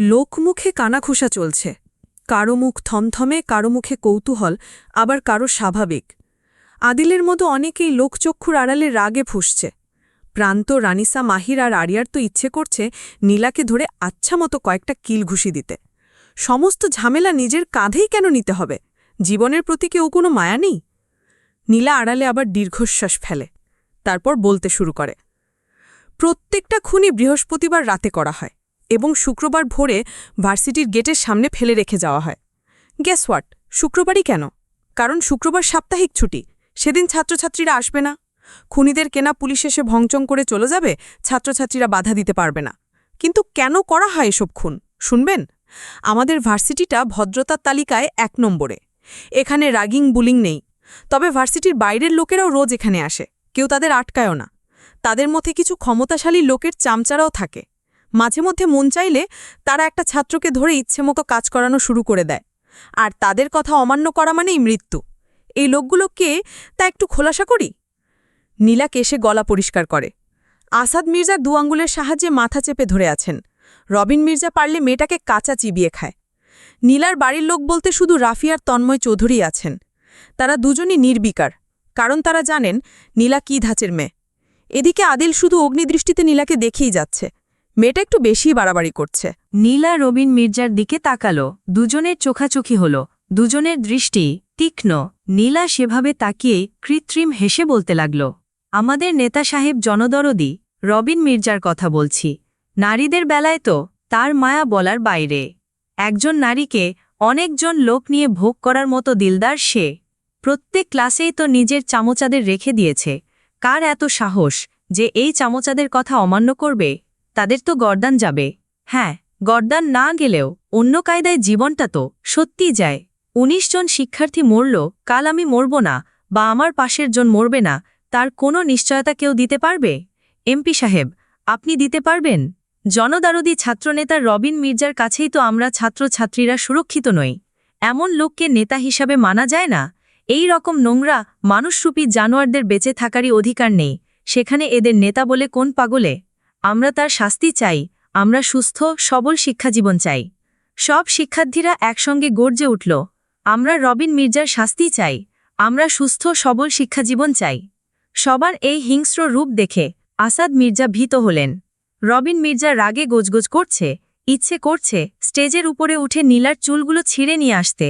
লোকমুখে কানাঘুষা চলছে। কারও মুখ থমথমে, কারও মুখে কৌতূহল, আবার কারও স্বাভাবিক। আদিলের মতো অনেকেই লোকচক্ষুর আড়ালে রাগে ফুসছে। প্রান্ত রানিসা, মাহির আর আরিয়ার তো ইচ্ছে করছে নীলাকে ধরে আচ্ছা মতো কয়েকটা কিল ঘুষি দিতে। সমস্ত ঝামেলা নিজের কাঁধেই কেন নিতে হবে? জীবনের প্রতি কেউ কোনো মায়া নেই? নীলা আড়ালে আবার দীর্ঘশ্বাস ফেলে, তারপর বলতে শুরু করে, প্রত্যেকটা খুনি বৃহস্পতিবার রাতে করা হয়। এবং শুক্রবার ভোরে ভার্সিটির গেটের সামনে ফেলে রেখে যাওয়া হয়। গ্যাস হোয়াট শুক্রবারই কেন? কারণ শুক্রবার সাপ্তাহিক ছুটি। সেদিন ছাত্রছাত্রীরা আসবে না। খুনিদের কেনা পুলিশ এসে ভংচং করে চলে যাবে, ছাত্রছাত্রীরা বাধা দিতে পারবে না। কিন্তু কেন করা হয় এসব খুন? শুনবেন? আমাদের ভার্সিটিটা ভদ্রতার তালিকায় এক নম্বরে। এখানে রাগিং, বুলিং নেই। তবে ভার্সিটির বাইরের লোকেরাও রোজ এখানে আসে। কেউ তাদের আটকায়ও না। তাদের মধ্যে কিছু ক্ষমতাশালী লোকের চামচারাও থাকে। মাঝে মধ্যে মন চাইলে তারা একটা ছাত্রকে ধরে ইচ্ছেমতো কাজ করানো শুরু করে দেয়। আর তাদের কথা অমান্য করা মানেই মৃত্যু। এই লোকগুলো কে? তা একটু খোলাসা করি? নীলা কেশে গলা পরিষ্কার করে। আসাদ মির্জা দু আঙ্গুলের সাহায্যে মাথা চেপে ধরে আছেন। রবিন মির্জা পারলে মেয়েটাকে কাঁচা চিবিয়ে খায়। নীলার বাড়ির লোক বলতে শুধু রাফিয়ার তন্ময় চৌধুরী আছেন। তারা দুজনই নির্বিকার, কারণ তারা জানেন নীলা কী ধাঁচের মেয়ে। এদিকে আদিল শুধু অগ্নিদৃষ্টিতে নীলাকে দেখেই যাচ্ছে। মেয়েটা একটু বেশিই বাড়াবাড়ি করছে। নীলা রবিন মির্জার দিকে তাকালো। দুজনের চোখাচোখি হল। দুজনের দৃষ্টি তীক্ষ্ণ। নীলা সেভাবে তাকিয়ে কৃত্রিম হেসে বলতে লাগল, আমাদের নেতা সাহেব জনদরদি, রবিন মির্জার কথা বলছি। নারীদের বেলায় তো তার মায়া বলার বাইরে। একজন নারীকে অনেকজন লোক নিয়ে ভোগ করার মতো দিলদার সে। প্রত্যেক ক্লাসেই তো নিজের চামচাদের রেখে দিয়েছে। কার এত সাহস যে এই চামচাদের কথা অমান্য করবে? তাদের তো গর্দান যাবে। হ্যাঁ গর্দান না গেলেও অন্য কায়দায় জীবনটা তো সত্যিই যায়। ১৯ জন শিক্ষার্থী মরল, কাল আমি মরব না বা আমার পাশের জন মরবে না, তার কোনো নিশ্চয়তা কেউ দিতে পারবে? এমপি সাহেব, আপনি দিতে পারবেন? জনদারদি ছাত্রনেতা রবিন মির্জার কাছেই তো আমরা ছাত্রছাত্রীরা সুরক্ষিত নই। এমন লোককে নেতা হিসাবে মানা যায় না। এই রকম নোংরা, মানুষরূপী জানোয়ারদের বেঁচে থাকারই অধিকার নেই। সেখানে এদের নেতা বলে কোন পাগলে? আমরা তার শাস্তি চাই, আমরা সুস্থ, সবল শিক্ষাজীবন চাই। সব শিক্ষার্থীরা একসঙ্গে গর্জে উঠল, আমরা রবিন মির্জার শাস্তি চাই, আমরা সুস্থ, সবল শিক্ষাজীবন চাই। সবার এই হিংস্র রূপ দেখে আসাদ মির্জা ভীত হলেন। রবিন মির্জা রাগে গোজগোজ করছে, ইচ্ছে করছে স্টেজের উপরে উঠে নীলার চুলগুলো ছিঁড়ে নিয়ে আসতে।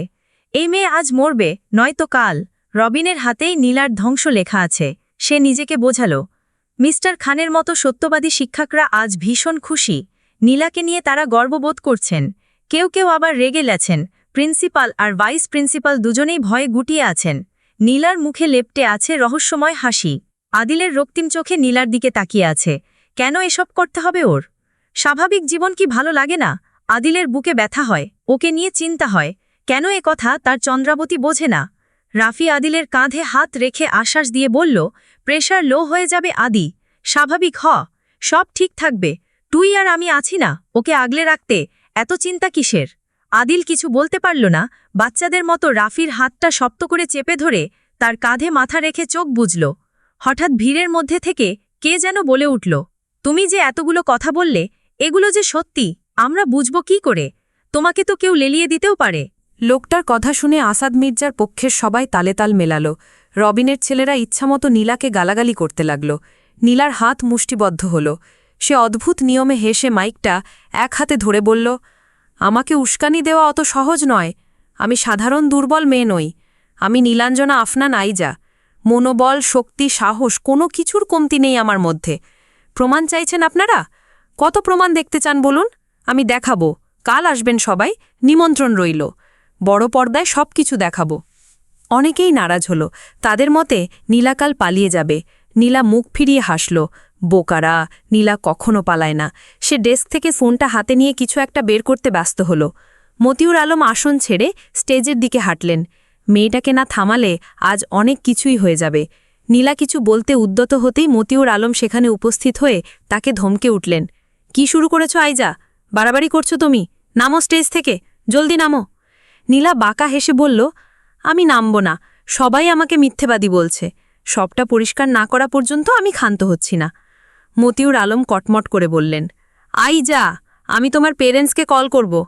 এই মেয়ে আজ মরবে, নয়তো কাল। রবিনের হাতেই নীলার ধ্বংস লেখা আছে, সে নিজেকে বোঝালো মিস্টার খানের মতো সত্যবাদী শিক্ষকরা আজ ভীষণ খুশি। নীলাকে নিয়ে তারা গর্ববোধ করছেন। কেউ কেউ আবার রেগে লেছেন প্রিন্সিপাল আর ভাইস প্রিন্সিপাল দুজনেই ভয়ে গুটিয়ে আছেন। নীলার মুখে লেপটে আছে রহস্যময় হাসি। আদিলের রক্তিম চোখে নীলার দিকে তাকিয়ে আছে। কেন এসব করতে হবে ওর? স্বাভাবিক জীবন কি ভালো লাগে না? আদিলের বুকে ব্যথা হয়। ওকে নিয়ে চিন্তা হয়। কেন এ কথা তার চন্দ্রাবতী বোঝে না? রাফি আদিলের কাঁধে হাত রেখে আশ্বাস দিয়ে বলল, প্রেশার লো হয়ে যাবে আদি। স্বাভাবিক হ। সব ঠিক থাকবে। তুই আর আমি আছি না। ওকে আগলে রাখতে। এত চিন্তা কিসের? আদিল কিছু বলতে পারল না। বাচ্চাদের মতো রাফির হাতটা শক্ত করে চেপে ধরে তার কাঁধে মাথা রেখে চোখ বুঝল হঠাৎ ভিড়ের মধ্যে থেকে কে যেন বলে উঠল, তুমি যে এতগুলো কথা বললে, এগুলো যে সত্যি, আমরা বুঝব কি করে? তোমাকে তো কেউ লেলিয়ে দিতেও পারে। লোকটার কথা শুনে আসাদ মির্জার পক্ষের সবাই তালে তাল মেলাল। রবিনের ছেলেরা ইচ্ছামতো নীলাকে গালাগালি করতে লাগল। নীলার হাত মুষ্টিবদ্ধ হল। সে অদ্ভুত নিয়মে হেসে মাইকটা এক হাতে ধরে বলল, আমাকে উস্কানি দেওয়া অত সহজ নয়। আমি সাধারণ দুর্বল মেয়ে নই। আমি নীলাঞ্জনা আফনান আইজা। মনোবল, শক্তি, সাহস, কোনো কিছুর কমতি নেই আমার মধ্যে। প্রমাণ চাইছেন আপনারা? কত প্রমাণ দেখতে চান বলুন? আমি দেখাবো। কাল আসবেন সবাই। নিমন্ত্রণ রইল। বড় পর্দায় সব কিছু দেখাবো। অনেকেই নারাজ হল, তাদের মতে নীলাকাল পালিয়ে যাবে। নীলা মুখ ফিরিয়ে হাসল, বোকারা, নীলা কখনো পালায় না। সে ডেস্ক থেকে ফোনটা হাতে নিয়ে কিছু একটা বের করতে ব্যস্ত হল। মতিউর আলম আসন ছেড়ে স্টেজের দিকে হাঁটলেন। মেয়েটাকে না থামালে আজ অনেক কিছুই হয়ে যাবে। নীলা কিছু বলতে উদ্যত হতেই মতিউর আলম সেখানে উপস্থিত হয়ে তাকে ধমকে উঠলেন, কি শুরু করেছ আইজা? বাড়াবাড়ি করছ তুমি? নামো স্টেজ থেকে, জলদি নামো। নীলা বাঁকা হেসে বলল, আমি নামব না। সবাই আমাকে মিথ্যেবাদী বলছে। সবটা পরিষ্কার না করা পর্যন্ত আমি ক্ষান্ত হচ্ছি না। মতিউর আলম কটমট করে বললেন, আই যা, আমি তোমার পেরেন্টসকে কল করব।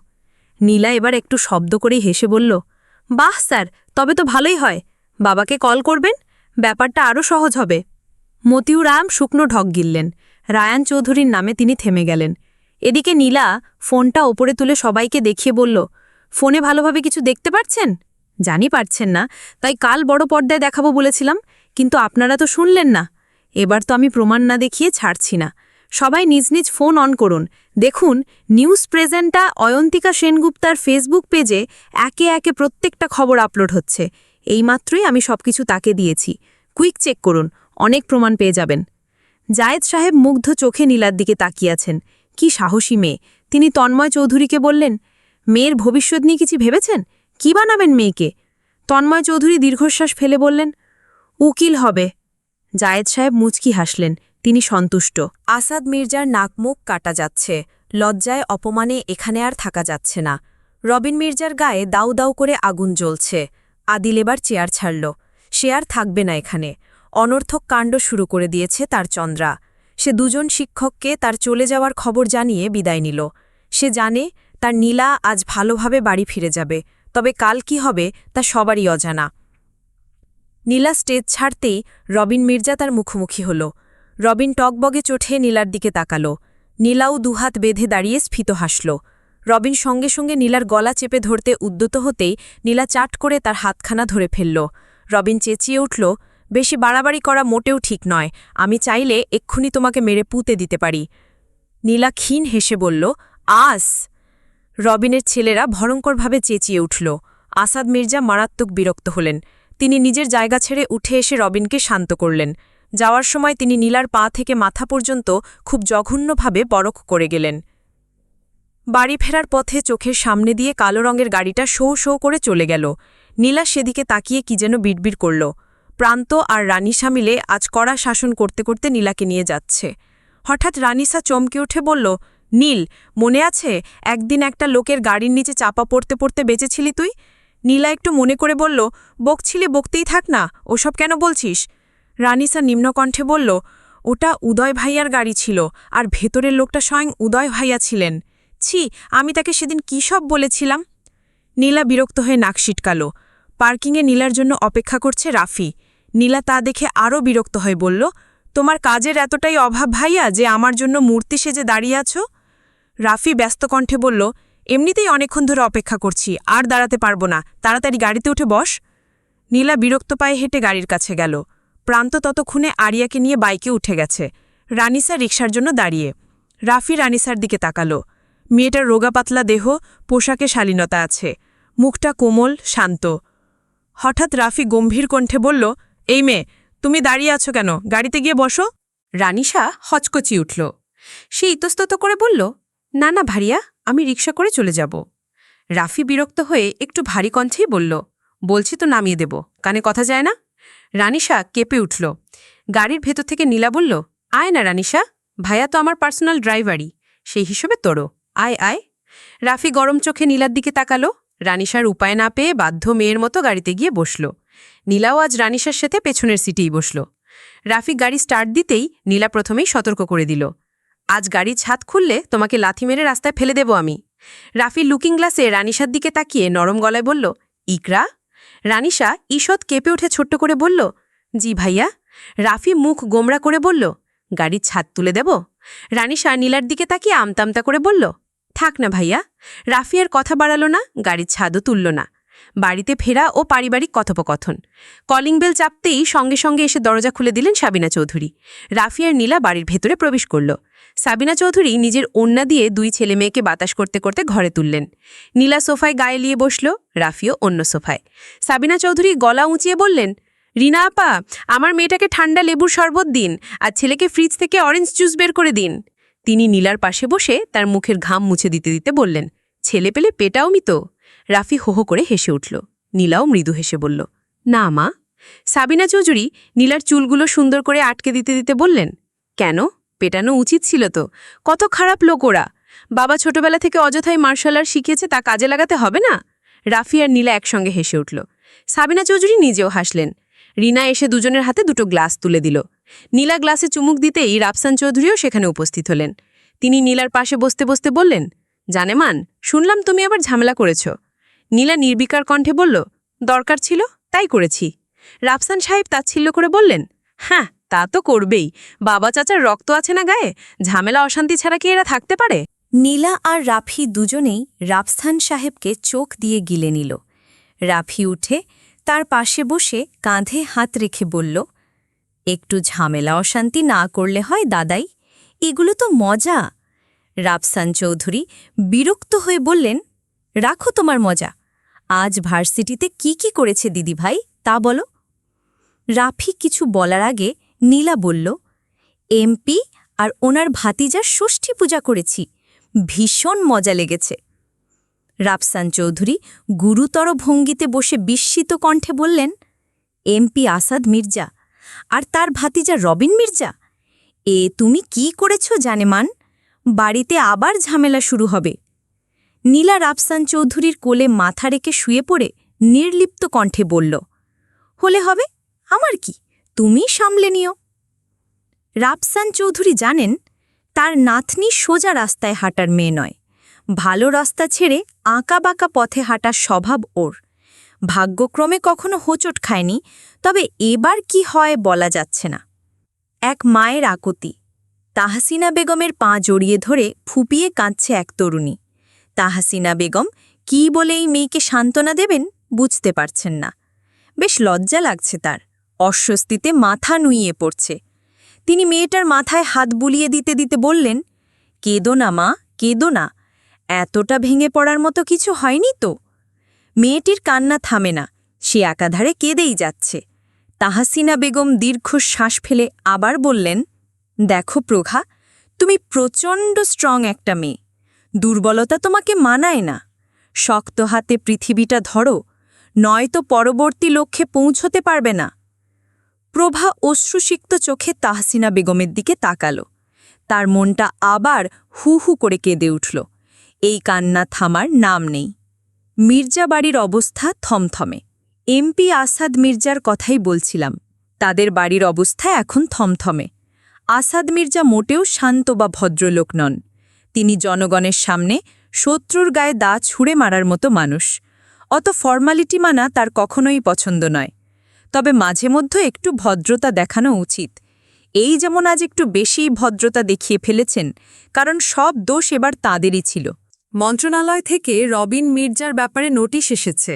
নীলা এবার একটু শব্দ করেই হেসে বলল, বাহ স্যার, তবে তো ভালোই হয়। বাবাকে কল করবেন? ব্যাপারটা আরও সহজ হবে। মতিউর আম শুকনো ঢক গিললেন। রায়ান চৌধুরীর নামে তিনি থেমে গেলেন। এদিকে নীলা ফোনটা ওপরে তুলে সবাইকে দেখিয়ে বলল ফোনে ভালোভাবে কিছু দেখতে পারছেন? জানি পারছেন না। তাই কাল বড় পর্দায় দেখাবো বলেছিলাম, কিন্তু আপনারা তো শুনলেন না। এবার তো আমি প্রমাণ না দেখিয়ে ছাড়ছি না। সবাই নিজ নিজ ফোন অন করুন। দেখুন, নিউজ প্রেজেন্টটা অয়ন্তিকা সেনগুপ্তার ফেসবুক পেজে একে একে প্রত্যেকটা খবর আপলোড হচ্ছে। এইমাত্রই আমি সবকিছু তাকে দিয়েছি। কুইক চেক করুন, অনেক প্রমাণ পেয়ে যাবেন। জায়েদ সাহেব মুগ্ধ চোখে নীলার দিকে তাকিয়াছেন কি সাহসী মেয়ে। তিনি তন্ময় চৌধুরীকে বললেন মেয়ের ভবিষ্যৎ নিয়ে কিছু ভেবেছেন? কি বানাবেন মেয়েকে? তন্ময় চৌধুরী দীর্ঘশ্বাস ফেলে বললেন, উকিল হবে। জায়েদ সাহেব মুচকি হাসলেন, তিনি সন্তুষ্ট। আসাদ মির্জার নাকমুখ কাটা যাচ্ছে, লজ্জায় অপমানে এখানে আর থাকা যাচ্ছে না। রবিন মির্জার গায়ে দাউ দাউ করে আগুন জ্বলছে, আদিল এবার চেয়ার ছাড়ল। সে আর থাকবে না এখানে। অনর্থক কাণ্ড শুরু করে দিয়েছে তার চন্দ্রা। সে দুজন শিক্ষককে তার চলে যাওয়ার খবর জানিয়ে বিদায় নিল। সে জানে তার নীলা আজ ভালোভাবে বাড়ি ফিরে যাবে, তবে কাল কি হবে তা সবারই অজানা। নীলা স্টেজ ছাড়তেই রবিন মির্জা তার মুখোমুখি হল। রবিন টকবগে চোঠে নীলার দিকে তাকাল। নীলাও দুহাত বেঁধে দাঁড়িয়ে স্ফীত হাসল। রবিন সঙ্গে সঙ্গে নীলার গলা চেপে ধরতে উদ্যত হতেই নীলা চাট করে তার হাতখানা ধরে ফেলল। রবিন চেঁচিয়ে উঠল, বেশি বাড়াবাড়ি করা মোটেও ঠিক নয়, আমি চাইলে এক্ষুনি তোমাকে মেরে পুঁতে দিতে পারি। নীলা ক্ষীণ হেসে বলল, আস। রবিনের ছেলেরা ভয়ঙ্করভাবে চেঁচিয়ে উঠল। আসাদ মির্জা মারাত্মক বিরক্ত হলেন। তিনি নিজের জায়গা ছেড়ে উঠে এসে রবিনকে শান্ত করলেন। যাওয়ার সময় তিনি নীলার পা থেকে মাথা পর্যন্ত খুব জঘন্যভাবে পরখ করে গেলেন। বাড়ি ফেরার পথে চোখের সামনে দিয়ে কালো রঙের গাড়িটা শো শো করে চলে গেল। নীলা সেদিকে তাকিয়ে কি যেন বিড়বিড় করল। প্রান্ত আর রানিসা মিলে আজ কড়া শাসন করতে করতে নীলাকে নিয়ে যাচ্ছে। হঠাৎ রানিসা চমকে উঠে বলল নীল, মনে আছে? একদিন একটা লোকের গাড়ির নিচে চাপা পড়তে পড়তে বেঁচেছিলি তুই? নীলা একটু মনে করে বলল, বকছিলি বকতেই থাক না, ওসব কেন বলছিস? রানিসা নিম্নকণ্ঠে বলল, ওটা উদয় ভাইয়ার গাড়ি ছিল, আর ভেতরের লোকটা স্বয়ং উদয় ভাইয়া ছিলেন। ছি, আমি তাকে সেদিন কী সব বলেছিলাম? নীলা বিরক্ত হয়ে নাক সিটকাল। পার্কিংয়ে নীলার জন্য অপেক্ষা করছে রাফি। নীলা তা দেখে আরও বিরক্ত হয়ে বলল, তোমার কাজের এতটাই অভাব ভাইয়া যে আমার জন্য মূর্তি সেজে দাঁড়িয়ে আছো? রাফি ব্যস্ত কণ্ঠে বলল, এমনিতেই অনেকক্ষণ ধরে অপেক্ষা করছি, আর দাঁড়াতে পারব না। তাড়াতাড়ি গাড়িতে উঠে বস। নীলা বিরক্ত পায়ে হেঁটে গাড়ির কাছে গেল। প্রান্ত ততক্ষণে আরিয়াকে নিয়ে বাইকে উঠে গেছে। রানিসা রিকশার জন্য দাঁড়িয়ে। রাফি রানিসার দিকে তাকালো। মেয়েটার রোগা পাতলা দেহ, পোশাকে শালীনতা আছে। মুখটা কোমল, শান্ত। হঠাৎ রাফি গম্ভীর কণ্ঠে বলল, এই মেয়ে, তুমি দাঁড়িয়ে আছো কেন? গাড়িতে গিয়ে বসো। রানিশা হচকচি উঠল। সে ইতস্তত করে বলল না না ভারিয়া, আমি রিক্সা করে চলে যাব। রাফি বিরক্ত হয়ে একটু ভারী কণ্ঠেই বলল, বলছি তো নামিয়ে দেব, কানে কথা যায় না? রানিশা কেঁপে উঠল। গাড়ির ভেতর থেকে নীলা বলল, আয় না রানিশা, ভাইয়া তো আমার পার্সোনাল ড্রাইভারই, সেই হিসেবে তোরো আয় আয়। রাফি গরম চোখে নীলার দিকে তাকালো, রানিশার উপায় না পেয়ে বাধ্য মেয়ের মতো গাড়িতে গিয়ে বসল। নীলাও আজ রানিশার সাথে পেছনের সিটেই বসল। রাফি গাড়ি স্টার্ট দিতেই নীলা প্রথমেই সতর্ক করে দিল আজ গাড়ি ছাদ খুললে তোমাকে লাথি মেরে রাস্তায় ফেলে দেব আমি। রাফি লুকিং গ্লাসে রানিশার দিকে তাকিয়ে নরম গলায় বলল, ইকরা? রানিশা ঈষৎ কেঁপে উঠে ছোট্ট করে বলল, জি ভাইয়া। রাফি মুখ গোমরা করে বলল, গাড়ির ছাদ তুলে দেব? রানিশা নীলার দিকে তাকিয়ে আমতামতা করে বলল, থাক না ভাইয়া। রাফি আর কথা বাড়ালো না, গাড়ির ছাদও তুলল না। বাড়িতে ফেরা ও পারিবারিক কথোপকথন। কলিং বেল চাপতেই সঙ্গে সঙ্গে এসে দরজা খুলে দিলেন সাবিনা চৌধুরী। রাফি আর নীলা বাড়ির ভেতরে প্রবেশ করল। সাবিনা চৌধুরী নিজের ওন্না দিয়ে দুই ছেলে মেয়েকে বাতাস করতে করতে ঘরে তুললেন। নীলা সোফায় গায়ে লিয়ে বসল, রাফিও অন্য সোফায়। সাবিনা চৌধুরী গলা উঁচিয়ে বললেন, রিনা আপা, আমার মেয়েটাকে ঠান্ডা লেবুর শরবত দিন আর ছেলেকে ফ্রিজ থেকে অরেঞ্জ জুস বের করে দিন। তিনি নীলার পাশে বসে তার মুখের ঘাম মুছে দিতে দিতে বললেন ছেলে পেলে পেটাও মিতো রাফি হো হো করে হেসে উঠল। নীলাও মৃদু হেসে বলল, না মা। সাবিনা চৌধুরী নীলার চুলগুলো সুন্দর করে আটকে দিতে দিতে বললেন, কেন? পেটানো উচিত ছিল তো। কত খারাপ লোক ওরা। বাবা ছোটবেলা থেকে অযথাই মার্শাল আর্ট শিখিয়েছে তা কাজে লাগাতে হবে না? রাফি আর নীলা একসঙ্গে হেসে উঠল। সাবিনা চৌধুরী নিজেও হাসলেন। রিনা এসে দুজনের হাতে দুটো গ্লাস তুলে দিল। নীলা গ্লাসে চুমুক দিতেই রাফসান চৌধুরীও সেখানে উপস্থিত হলেন। তিনি নীলার পাশে বসতে বসতে বললেন জানেমান শুনলাম তুমি আবার ঝামেলা করেছ। নীলা নির্বিকার কণ্ঠে বলল, দরকার ছিল, তাই করেছি। রাফসান সাহেব তাচ্ছিল্য করে বললেন হ্যাঁ তা তো করবেই। বাবা চাচার রক্ত আছে না গায়ে? ঝামেলা অশান্তি ছাড়া কি এরা থাকতে পারে? নীলা আর রাফি দুজনেই রাফসান সাহেবকে চোখ দিয়ে গিলে নিল। রাফি উঠে তার পাশে বসে কাঁধে হাত রেখে বলল, একটু ঝামেলা অশান্তি না করলে হয় দাদাই, এগুলো তো মজা। রাফসান চৌধুরী বিরক্ত হয়ে বললেন, রাখো তোমার মজা। আজ ভার্সিটিতে কি কি করেছে দিদি ভাই, তা বলো। রাফি কিছু বলার আগে নীলা বলল এমপি আর ওনার ভাতিজার ষষ্ঠী পূজা করেছি, ভীষণ মজা লেগেছে। রাফসান চৌধুরী গুরুতর ভঙ্গিতে বসে বিস্মিত কণ্ঠে বললেন এমপি আসাদ মির্জা আর তার ভাতিজা রবিন মির্জা? এ তুমি কি করেছ জানেমান বাড়িতে আবার ঝামেলা শুরু হবে। নীলা রাফসান চৌধুরীর কোলে মাথা রেখে শুয়ে পড়ে নির্লিপ্ত কণ্ঠে বলল, হলে হবে? আমার কি? তুমি সামলে নিও। রাফসান চৌধুরী জানেন, তার নাতনি সোজা রাস্তায় হাঁটার মেয়ে নয়। ভালো রাস্তা ছেড়ে আঁকাবাঁকা পথে হাঁটার স্বভাব ওর। ভাগ্যক্রমে কখনো হোঁচট খায়নি, তবে এবার কি হয় বলা যাচ্ছে না। এক মায়ের আকতি। তাহসিনা বেগমের পা জড়িয়ে ধরে ফুপিয়ে কাঁদছে এক তরুণী। তাহসিনা বেগম কি বলে এই মেয়েকে সান্ত্বনা দেবেন বুঝতে পারছেন না। বেশ লজ্জা লাগছে তার। অস্বস্তিতে মাথা নুইয়ে পড়ছে। তিনি মেয়েটার মাথায় হাত বুলিয়ে দিতে দিতে বললেন, কেদো না মা, কেদো না। এতটা ভেঙে পড়ার মতো কিছু হয়নি তো। মেয়েটির কান্না থামে না, সে একাধারে কেঁদেই যাচ্ছে। তাহাসিনা বেগম দীর্ঘ শ্বাস ফেলে আবার বললেন, দেখো প্রঘা তুমি প্রচণ্ড স্ট্রং একটা মেয়ে। দুর্বলতা তোমাকে মানায় না। শক্ত হাতে পৃথিবীটা ধরো, নয়তো পরবর্তী লক্ষ্যে পৌঁছতে পারবে না। প্রভা অশ্রুসিক্ত চোখে তাহসিনা বেগমের দিকে তাকালো। তার মনটা আবার হু হু করে কেঁদে উঠল। এই কান্না থামার নাম নেই। মির্জা বাড়ির অবস্থা থমথমে। এমপি আসাদ মির্জার কথাই বলছিলাম, তাদের বাড়ির অবস্থা এখন থমথমে। আসাদ মির্জা মোটেও শান্ত বা ভদ্রলোক নন। তিনি জনগণের সামনে শত্রুর গায়ে দা ছুঁড়ে মারার মতো মানুষ। অত ফর্মালিটি মানা তার কখনোই পছন্দ নয়। তবে মাঝে মধ্যে একটু ভদ্রতা দেখানো উচিত। এই যেমন আজ একটু বেশি ভদ্রতা দেখিয়ে ফেলেছেন, কারণ সব দোষ এবার তাঁদেরই ছিল। মন্ত্রণালয় থেকে রবিন মির্জার ব্যাপারে নোটিশ এসেছে।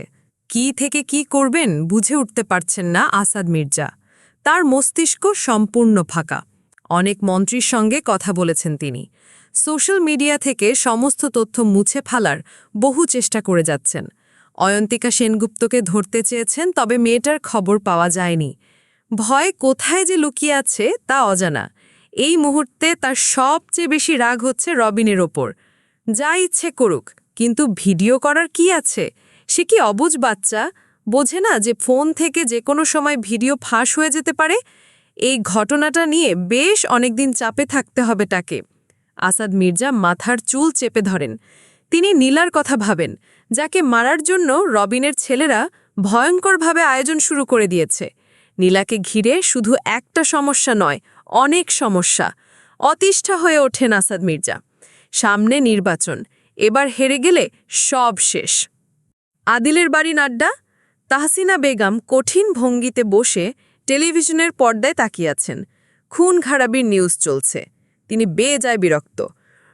কি থেকে কি করবেন বুঝে উঠতে পারছেন না আসাদ মির্জা। তার মস্তিষ্ক সম্পূর্ণ ফাঁকা। অনেক মন্ত্রীর সঙ্গে কথা বলেছেন তিনি। সোশ্যাল মিডিয়া থেকে সমস্ত তথ্য মুছে ফেলার বহু চেষ্টা করে যাচ্ছেন। অয়ন্তিকা সেনগুপ্তকে ধরতে চেয়েছেন, তবে মেয়েটার খবর পাওয়া যায়নি। ভয় কোথায় যে লুকিয়ে আছে তা অজানা। এই মুহূর্তে তার সবচেয়ে বেশি রাগ হচ্ছে রবিনের ওপর। যা ইচ্ছে করুক, কিন্তু ভিডিও করার কি আছে? সে কি অবুজ বাচ্চা? বোঝে না যে ফোন থেকে যে কোনো সময় ভিডিও ফাঁস হয়ে যেতে পারে। এই ঘটনাটা নিয়ে বেশ অনেকদিন চাপে থাকতে হবে তাকে। আসাদ মির্জা মাথার চুল চেপে ধরেন। তিনি নীলার কথা ভাবেন, যাকে মারার জন্য রবিনের ছেলেরা ভয়ঙ্করভাবে আয়োজন শুরু করে দিয়েছে। নীলাকে ঘিরে শুধু একটা সমস্যা নয়, অনেক সমস্যা। অতিষ্ঠা হয়ে ওঠেন আসাদ মির্জা। সামনে নির্বাচন, এবার হেরে গেলে সব শেষ। আদিলের বাড়ি নাড্ডা, তাহসিনা বেগম কঠিন ভঙ্গিতে বসে টেলিভিশনের পর্দায় তাকিয়াছেন খুন খারাপির নিউজ চলছে। তিনি বেজায় বিরক্ত।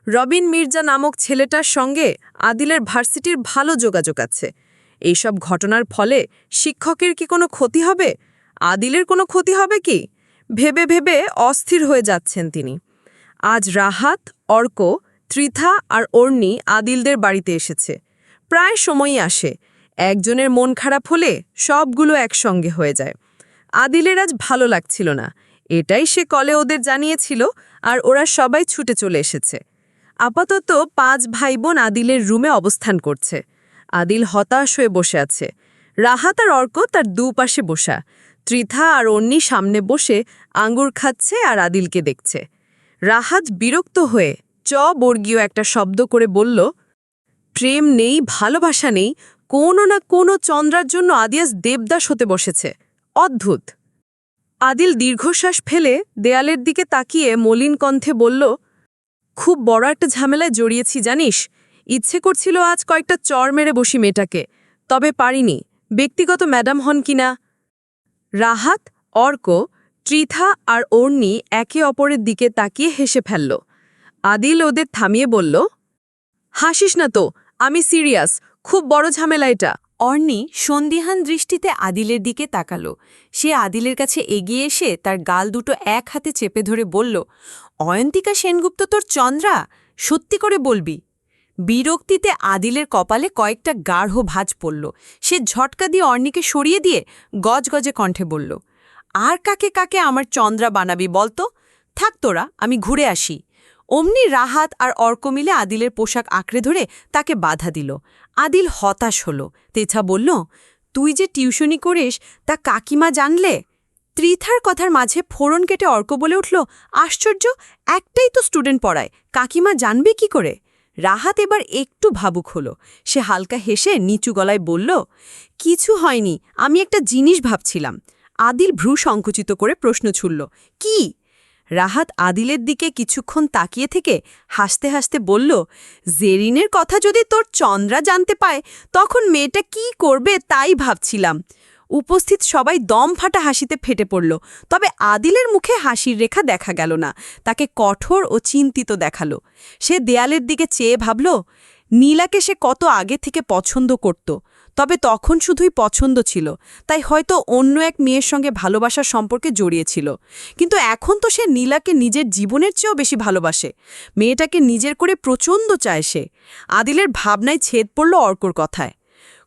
রবিন মির্জা নামক ছেলেটার সঙ্গে আদিলের ভার্সিটির ভালো যোগাযোগ আছে। এইসব ঘটনার ফলে শিক্ষকের কি কোনো ক্ষতি হবে? আদিলের কোনো ক্ষতি হবে কি? ভেবে ভেবে অস্থির হয়ে যাচ্ছেন তিনি। আজ রাহাত, অর্ক, ত্রিথা আর অর্ণি আদিলদের বাড়িতে এসেছে। প্রায় সময়ই আসে। একজনের মন খারাপ হলে সবগুলো একসঙ্গে হয়ে যায়। আদিলের আজ ভালো লাগছিল না। এটাই সে কলে ওদের জানিয়েছিল আর ওরা সবাই ছুটে চলে এসেছে। আপাতত পাঁচ ভাই বোন আদিলের রুমে অবস্থান করছে। আদিল হতাশ হয়ে বসে আছে। রাহাত আর অর্ক তার দুপাশে বসা। ত্রিথা আর অন্যি সামনে বসে আঙ্গুর খাচ্ছে আর আদিলকে দেখছে। রাহাত বিরক্ত হয়ে চ বর্গীয় একটা শব্দ করে বলল, প্রেম নেই, ভালোবাসা নেই, কোনো না কোনো চন্দ্রার জন্য আদিয়াস দেবদাস হতে বসেছে। অদ্ভুত। আদিল দীর্ঘশ্বাস ফেলে দেয়ালের দিকে তাকিয়ে মলিন কণ্ঠে বলল, খুব বড় একটা ঝামেলায় জড়িয়েছি, জানিস? ইচ্ছে করছিল আজ কয়েকটা চর মেরে বসি মেয়েটাকে, তবে পারিনি। ব্যক্তিগত ম্যাডাম হন কিনা রাহাত, অর্ক ত্রিথা আর অর্নি একে অপরের দিকে তাকিয়ে হেসে ফেলল। আদিল ওদের থামিয়ে বলল, হাসিস না তো, আমি সিরিয়াস। খুব বড় ঝামেলা এটা। অর্নি সন্দিহান দৃষ্টিতে আদিলের দিকে তাকালো। সে আদিলের কাছে এগিয়ে এসে তার গাল দুটো এক হাতে চেপে ধরে বলল, অয়ন্তিকা সেনগুপ্ত তোর চন্দ্রা? সত্যি করে বলবি? বিরক্তিতে আদিলের কপালে কয়েকটা গাঢ় ভাজ পড়ল। সে ঝটকা দিয়ে অর্নিকে সরিয়ে দিয়ে গজগজে কণ্ঠে বলল, আর কাকে কাকে আমার চন্দ্রা বানাবি বলতো? থাক তোরা, আমি ঘুরে আসি। অমনি রাহাত আর অর্ক মিলে আদিলের পোশাক আঁকড়ে ধরে তাকে বাধা দিল। আদিল হতাশ হল। তেছা বলল, তুই যে টিউশনি করিস, তা কাকিমা জানলে? ত্রিথার কথার মাঝে ফোড়ন কেটে অর্ক বলে উঠল, আশ্চর্য, একটাই তো স্টুডেন্ট পড়ায়, কাকিমা জানবে কি করে? রাহাত এবার একটু ভাবুক হল। সে হালকা হেসে নিচু গলায় বলল, কিছু হয়নি, আমি একটা জিনিস ভাবছিলাম। আদিল ভ্রু সংকুচিত করে প্রশ্ন ছুড়ল, কি? রাহাত আদিলের দিকে কিছুক্ষণ তাকিয়ে থেকে হাসতে হাসতে বলল, জেরিনের কথা যদি তোর চন্দ্রা জানতে পায়, তখন মেয়েটা কি করবে তাই ভাবছিলাম। উপস্থিত সবাই দম ফাটা হাসিতে ফেটে পড়ল, তবে আদিলের মুখে হাসির রেখা দেখা গেল না, তাকে কঠোর ও চিন্তিত দেখাল। সে দেয়ালের দিকে চেয়ে ভাবল, নীলাকে সে কত আগে থেকে পছন্দ করত? তবে তখন শুধুই পছন্দ ছিল, তাই হয়তো অন্য এক মেয়ের সঙ্গে ভালোবাসার সম্পর্কে জড়িয়েছিল। কিন্তু এখন তো সে নীলাকে নিজের জীবনের চেয়েও বেশি ভালোবাসে। মেয়েটাকে নিজের করে প্রচণ্ড চায় সে। আদিলের ভাবনায় ছেদ পড়ল অর্কর কথায়।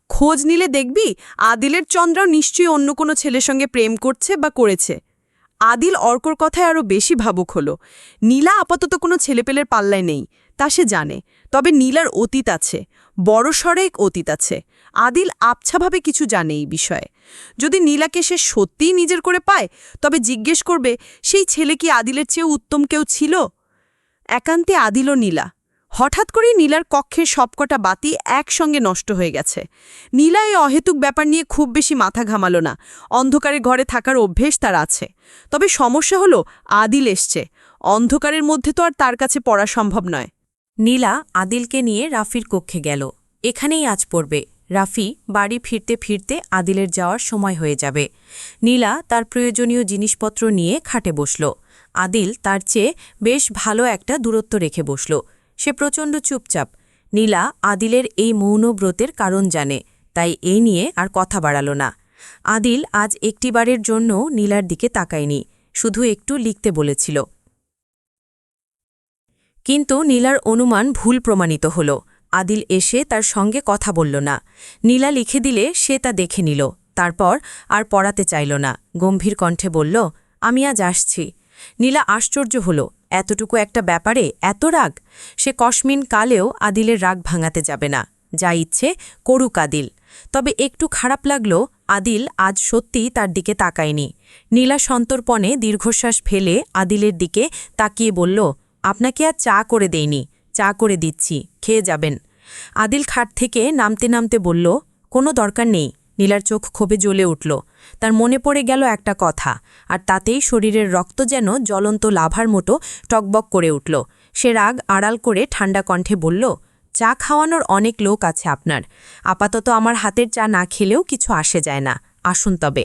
খোঁজ নিলে দেখবি, আদিলের চন্দ্রাও নিশ্চয়ই অন্য কোনো ছেলের সঙ্গে প্রেম করছে বা করেছে। আদিল অর্কর কথায় আরও বেশি ভাবুক হল। নীলা আপাতত কোনো ছেলেপেলের পাল্লায় নেই। তা সে জানে। তবে নীলার অতীত আছে, বড় এক অতীত আছে। আদিল আবছাভাবে কিছু জানে এই বিষয়ে। যদি নীলাকে সে সত্যিই নিজের করে পায়, তবে জিজ্ঞেস করবে, সেই ছেলে কি আদিলের চেয়েও উত্তম কেউ ছিল? একান্তে আদিল ও নীলা। হঠাৎ করেই নীলার কক্ষের সবকটা বাতি একসঙ্গে নষ্ট হয়ে গেছে। নীলা এই অহেতুক ব্যাপার নিয়ে খুব বেশি মাথা ঘামালো না। অন্ধকারে ঘরে থাকার অভ্যেস তার আছে। তবে সমস্যা হলো, আদিল এসছে। অন্ধকারের মধ্যে তো আর তার কাছে পড়া সম্ভব নয়। নীলা আদিলকে নিয়ে রাফির কক্ষে গেল। এখানেই আজ পড়বে। রাফি বাড়ি ফিরতে ফিরতে আদিলের যাওয়ার সময় হয়ে যাবে। নীলা তার প্রয়োজনীয় জিনিসপত্র নিয়ে খাটে বসল। আদিল তার চেয়ে বেশ ভালো একটা দূরত্ব রেখে বসল। সে প্রচণ্ড চুপচাপ। নীলা আদিলের এই মৌনব্রতের কারণ জানে, তাই এই নিয়ে আর কথা বাড়াল না। আদিল আজ একটিবারের জন্য নীলার দিকে তাকায়নি, শুধু একটু লিখতে বলেছিল। কিন্তু নীলার অনুমান ভুল প্রমাণিত হল। আদিল এসে তার সঙ্গে কথা বলল না। নীলা লিখে দিলে সে তা দেখে নিল। তারপর আর পড়াতে চাইল না। গম্ভীর কণ্ঠে বলল, আমি আজ আসছি। নীলা আশ্চর্য হল, এতটুকু একটা ব্যাপারে এত রাগ? সে কসমিন কালেও আদিলের রাগ ভাঙাতে যাবে না। যা ইচ্ছে করুক আদিল। তবে একটু খারাপ লাগল, আদিল আজ সত্যিই তার দিকে তাকায়নি। নীলা সন্তর্পণে দীর্ঘশ্বাস ফেলে আদিলের দিকে তাকিয়ে বলল আপনাকে আর চা করে দেইনি, চা করে দিচ্ছি, খেয়ে যাবেন। আদিল খাট থেকে নামতে নামতে বলল, কোনো দরকার নেই। নীলার চোখ ক্ষোভে জ্বলে উঠল। তার মনে পড়ে গেল একটা কথা, আর তাতেই শরীরের রক্ত যেন জ্বলন্ত লাভার মতো টকবক করে উঠল। সে রাগ আড়াল করে ঠান্ডা কণ্ঠে বলল, চা খাওয়ানোর অনেক লোক আছে আপনার। আপাতত আমার হাতের চা না খেলেও কিছু আসে যায় না। আসুন তবে।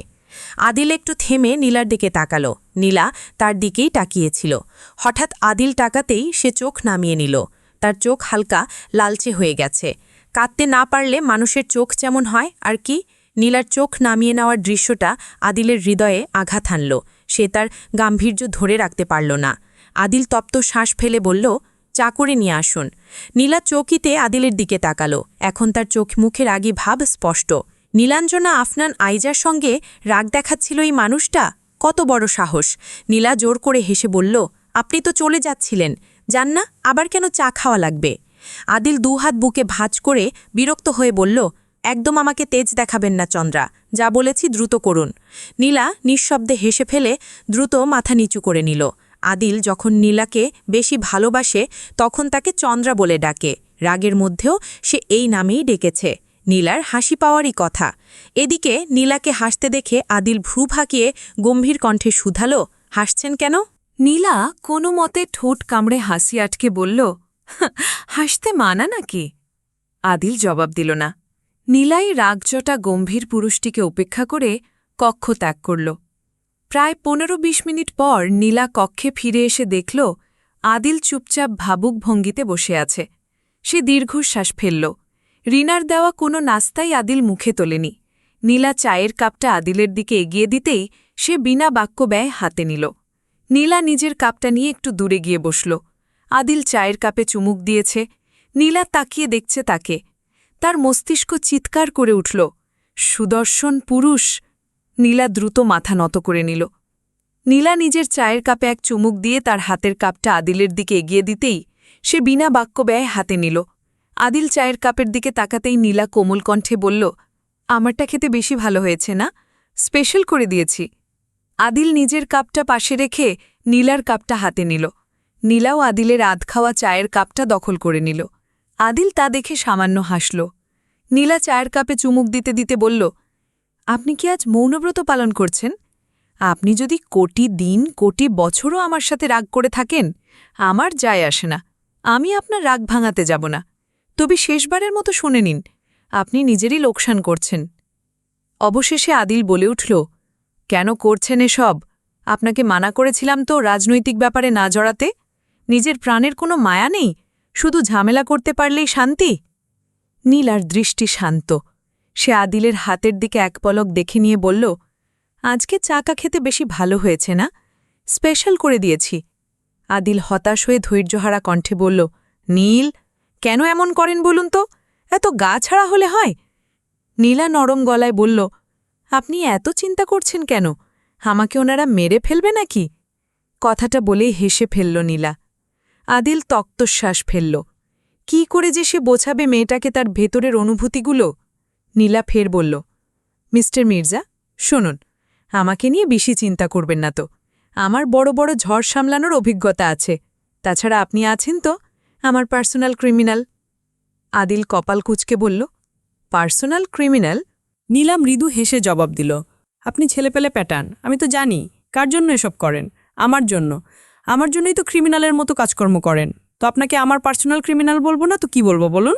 আদিল একটু থেমে নীলার দিকে তাকালো। নীলা তার দিকেই তাকিয়েছিল। হঠাৎ আদিল টাকাতেই সে চোখ নামিয়ে নিল। তার চোখ হালকা লালচে হয়ে গেছে। কাঁদতে না পারলে মানুষের চোখ যেমন হয়, আর কি? নীলার চোখ নামিয়ে নেওয়ার দৃশ্যটা আদিলের হৃদয়ে আঘাত হানল। সে তার গাম্ভীর্য ধরে রাখতে পারল না। আদিল তপ্ত শ্বাস ফেলে বলল চা করে নিয়ে আসুন। নীলা চৌকিতে আদিলের দিকে তাকালো। এখন তার চোখ মুখের আগে ভাব স্পষ্ট। নীলাঞ্জনা আফনান আইজার সঙ্গে রাগ দেখাচ্ছিল এই মানুষটা? কত বড় সাহস। নীলা জোর করে হেসে বলল, আপনি তো চলে যাচ্ছিলেন। যান না, আবার কেন চা খাওয়া লাগবে? আদিল দুহাত বুকে ভাঁজ করে বিরক্ত হয়ে বলল, একদম আমাকে তেজ দেখাবেন না চন্দ্রা। যা বলেছি দ্রুত করুন। নীলা নিঃশব্দে হেসে ফেলে দ্রুত মাথা নিচু করে নিল। আদিল যখন নীলাকে বেশি ভালোবাসে, তখন তাকে চন্দ্রা বলে ডাকে। রাগের মধ্যেও সে এই নামেই ডেকেছে। নীলার হাসি পাওয়ারই কথা। এদিকে নীলাকে হাসতে দেখে আদিল ভ্রু ফাঁকিয়ে গম্ভীর কণ্ঠে শুধালো, হাসছেন কেন? নীলা কোনো মতে ঠোঁট কামড়ে হাসি আটকে বলল, হাসতে মানা নাকি? আদিল জবাব দিল না। নীলাই রাগজটা গম্ভীর পুরুষটিকে উপেক্ষা করে কক্ষ ত্যাগ করল। প্রায় পনেরো বিশ মিনিট পর নীলা কক্ষে ফিরে এসে দেখল, আদিল চুপচাপ ভাবুক ভঙ্গিতে বসে আছে। সে দীর্ঘশ্বাস ফেলল। রিনার দেওয়া কোনো নাস্তাই আদিল মুখে তোলেনি। নীলা চায়ের কাপটা আদিলের দিকে এগিয়ে দিতেই সে বিনা বাক্য ব্যয় হাতে নিল। নীলা নিজের কাপটা নিয়ে একটু দূরে গিয়ে বসল। আদিল চায়ের কাপে চুমুক দিয়েছে। নীলা তাকিয়ে দেখছে তাকে। তার মস্তিষ্ক চিৎকার করে উঠল, সুদর্শন পুরুষ! নীলা দ্রুত মাথা নত করে নিল। নীলা নিজের চায়ের কাপে এক চুমুক দিয়ে তার হাতের কাপটা আদিলের দিকে এগিয়ে দিতেই সে বিনা বাক্য ব্যয় হাতে নিল। আদিল চায়ের কাপের দিকে তাকাতেই নীলা কোমল কণ্ঠে বলল, আমারটা খেতে বেশি ভালো হয়েছে না? স্পেশাল করে দিয়েছি। আদিল নিজের কাপটা পাশে রেখে নীলার কাপটা হাতে নিল। নীলাও আদিলের আধ খাওয়া চায়ের কাপটা দখল করে নিল। আদিল তা দেখে সামান্য হাসল। নীলা চায়ের কাপে চুমুক দিতে দিতে বলল, আপনি কি আজ মৌনব্রত পালন করছেন? আপনি যদি কোটি দিন, কোটি বছরও আমার সাথে রাগ করে থাকেন, আমার যায় আসে না। আমি আপনার রাগ ভাঙাতে যাব না। তবে শেষবারের মতো শুনে নিন, আপনি নিজেরই লোকসান করছেন। অবশেষে আদিল বলে উঠল, কেন করছেন এসব? আপনাকে মানা করেছিলাম তো রাজনৈতিক ব্যাপারে না জড়াতে? নিজের প্রাণের কোনো মায়া নেই? শুধু ঝামেলা করতে পারলেই শান্তি? নীলার দৃষ্টি শান্ত। সে আদিলের হাতের দিকে এক পলক দেখে নিয়ে বলল, আজকে চাকা খেতে বেশি ভালো হয়েছে না? স্পেশাল করে দিয়েছি। আদিল হতাশ হয়ে ধৈর্যহারা কণ্ঠে বলল, নীল কেন এমন করেন বলুন তো? এত গা ছাড়া হলে হয়? নীলা নরম গলায় বলল, আপনি এত চিন্তা করছেন কেন? আমাকে ওনারা মেরে ফেলবে নাকি? কথাটা বলেই হেসে ফেলল নীলা। আদিল তক্তশ্বাস ফেলল। কি করে যে সে বোঝাবে মেয়েটাকে তার ভেতরের অনুভূতিগুলো? নীলা ফের বলল, মিস্টার মির্জা, শুনুন, আমাকে নিয়ে বেশি চিন্তা করবেন না তো। আমার বড় বড় ঝড় সামলানোর অভিজ্ঞতা আছে। তাছাড়া আপনি আছেন তো? আমার পার্সোনাল ক্রিমিনাল। আদিল কপাল কুচকে বলল, পার্সোনাল ক্রিমিনাল? নীলা মৃদু হেসে জবাব দিল, আপনি ছেলেপেলে প্যাটার্ন, আমি তো জানি। কার জন্য এসব করেন? আমার জন্য। আমার জন্যই তো ক্রিমিনালের মতো কাজকর্ম করেন। তো আপনাকে আমার পার্সোনাল ক্রিমিনাল বলব না তো কি বলব বলুন?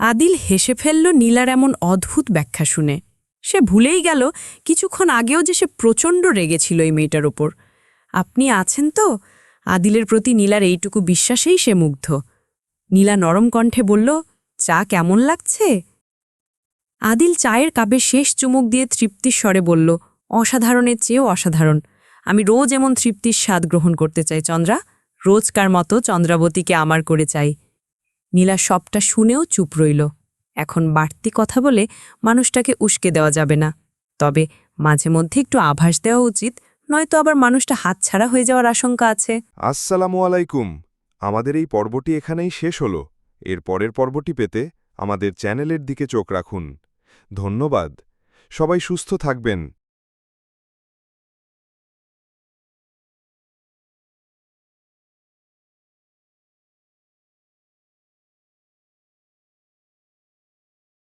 আদিল হেসে ফেলল নীলার এমন অদ্ভুত ব্যাখ্যা শুনে। সে ভুলেই গেল কিছুক্ষণ আগেও যে সে প্রচণ্ড রেগেছিল এই মেয়েটার ওপর। আপনি আছেন তো? আদিলের প্রতি নীলার এইটুকু বিশ্বাসেই সে মুগ্ধ। নীলা নরম কণ্ঠে বলল, চা কেমন লাগছে? আদিল চায়ের কাপে শেষ চুমুক দিয়ে তৃপ্তির স্বরে বলল, অসাধারণের চেয়েও অসাধারণ। আমি রোজ এমন তৃপ্তির স্বাদ গ্রহণ করতে চাই, চন্দ্রা। রোজকার মতো চন্দ্রাবতীকে আমার করে চাই। নীলা সবটা শুনেও চুপ রইল। এখন বাড়তি কথা বলে মানুষটাকে উস্কে দেওয়া যাবে না। তবে মাঝে মধ্যে একটু আভাস দেওয়া উচিত নয়তো আবার মানুষটা হাতছাড়া হয়ে যাওয়ার আশঙ্কা আছে। আসসালামু আলাইকুম। আমাদের এই পর্বটি এখানেই শেষ হলো। এর পরের পর্বটি পেতে আমাদের চ্যানেলের দিকে চোখ রাখুন। ধন্যবাদ। সবাই সুস্থ থাকবেন।